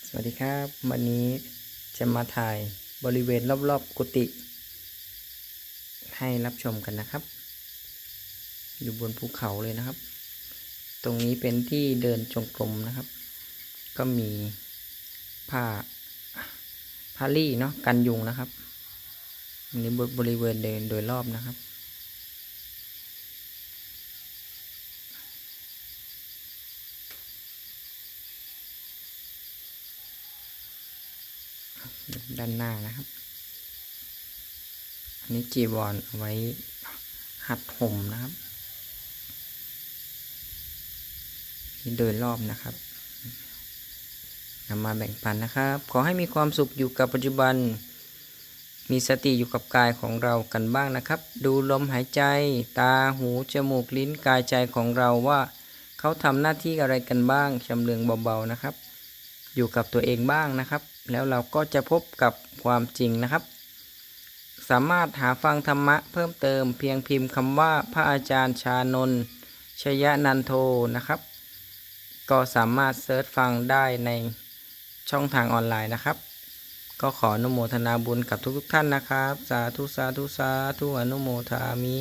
สวัสดีครับ วันนี้จะมาถ่ายบริเวณรอบๆกุฏิให้รับชมกันนะครับ อยู่บนภูเขาเลยนะครับ ตรงนี้เป็นที่เดินจงกรมนะครับ ก็มีผ้าผ้าลี่เนาะกันยุงนะครับนนี้บริเวณเดินโดยรอบนะครับ ด้านหน้านะครับ อันนี้จีวรเอาไว้หัดห่มนะครับนี่เดินรอบนะครับนำมาแบ่งปันนะครับ ขอให้มีความสุขอยู่กับปัจจุบัน มีสติอยู่กับกายของเรากันบ้างนะครับ ดูลมหายใจ ตาหูจมูกลิ้นกายใจของเราว่า เขาทำหน้าที่อะไรกันบ้างชำเลืองเบาๆนะครับ อยู่กับตัวเองบ้างนะครับ แล้วเราก็จะพบกับความจริงนะครับ สามารถหาฟังธรรมะเพิ่มเติมเพียงพิมพ์คำว่าพระอาจารย์ชานนท์ชยนันโทนะครับ ก็สามารถเซิร์ชฟังได้ในช่องทางออนไลน์นะครับ ก็ขออนุโมทนาบุญกับทุกๆท่านนะครับ สาธุสาธุสาธุอนุโมทามิ